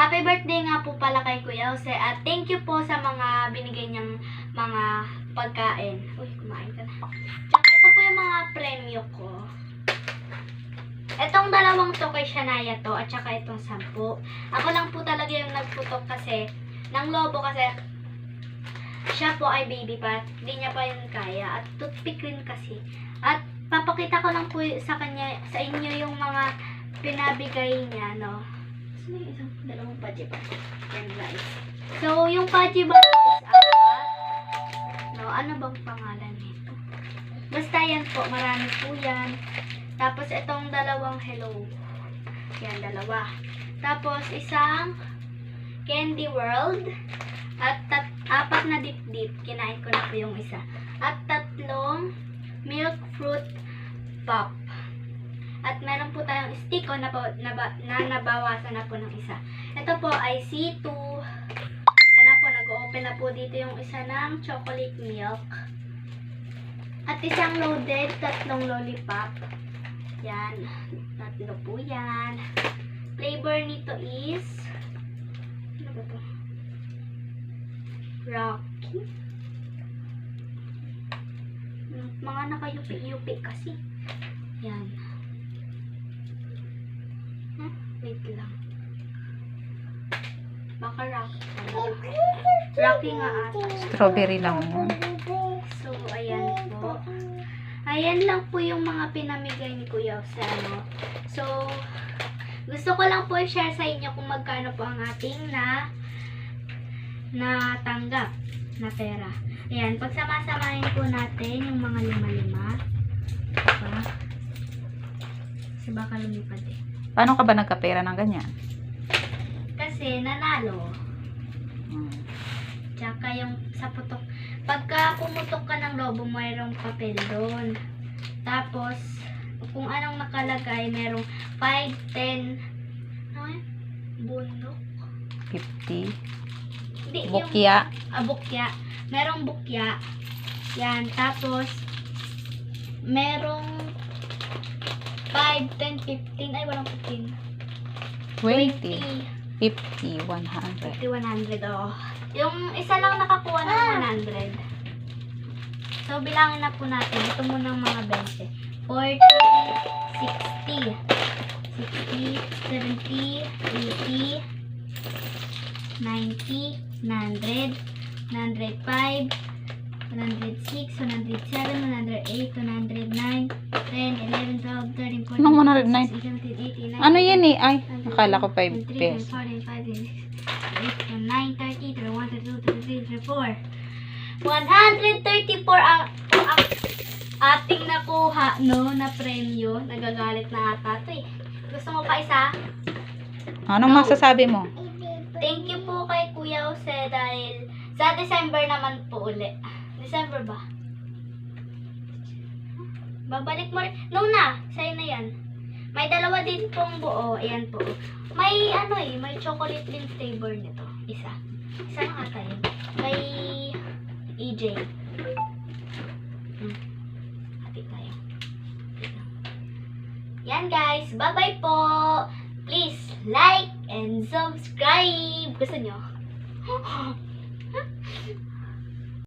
Happy birthday nga po pala kay Kuya Jose at thank you po sa mga binigay niyang mga pagkain. Uy, kumain ka na. Tsaka ito po yung mga premyo ko. Itong dalawang to kay Shania to at saka itong sampu. Ako lang po talaga yung nagputok kasi ng lobo kasi siya po ay baby pa. Hindi niya pa yun kaya. At toothpick rin kasi. At papakita ko lang po sa kanya, sa inyo yung mga pinabigay niya, no? Sino yung isang dalawang paji ba? Yan guys. So, yung paji ba is apat. No, ano bang pangalan nito? Basta yan po, marami po yan. Tapos, itong dalawang hello. Yan, dalawa. Tapos, isang Candy World. At tat apat na dip-dip. Kinain ko na po yung isa. At tatlong milk fruit pop. At meron po tayong stick o na, na, na nabawasan na po ng isa. Ito po ay C2. Yan na po, nag-open na po dito yung isa ng chocolate milk. At isang loaded, tatlong lollipop. Yan. Tatlo po yan. Flavor nito is... Ano ba to? Rocky. Mga nakayupi-yupi kasi. Yan. Hmm, wait lang. Baka Rocky. Rocky nga ata. Strawberry lang yun. So, ayan po. Ayan lang po yung mga pinamigay ni Kuya sa ano. So, gusto ko lang po i-share sa inyo kung magkano po ang ating na natanggap na pera. Ayan, pagsama-samahin po natin yung mga lima-lima. Diba? Kasi baka lumipad eh. Paano ka ba nagkapera ng ganyan? Kasi nanalo. Hmm. Tsaka yung sa putok. Pagka pumutok ka ng lobo, mayroong papel doon. Tapos, kung anong nakalagay, merong 5, 10, ano yun? Bundok? 50. Hindi, yung Bukya. ah, bukya. Merong bukya. Yan. Tapos, merong 5, 10, 15. Ay, walang 15. 20. 50. 100. 50, 100, oh. Yung isa lang nakakuha ng 100. So, bilangin na po natin. Ito muna ang mga 20. 40, 60, 60, 70, 80, 90, 100, 105, 106, 107, 108, 109, 10, 11, 12, 13, 14, Anong 109? 16, 17, 18, 19, Ano yan eh? Ay, akala ko 5 5 pesos. 134 ang, ang ating nakuha, no, na premyo. Nagagalit na ata to eh. Gusto mo pa isa? Anong masasabi mo? Thank you po kay Kuya Jose dahil sa December naman po uli. December ba? Babalik mo rin. No sa'yo na yan. May dalawa din pong buo. Ayan po. May ano eh, may chocolate din flavor nito. Isa. Isa na ata yun. Kay EJ. Hmm. Hati tayo. Yan guys. Bye-bye po. Please like and subscribe. Gusto nyo?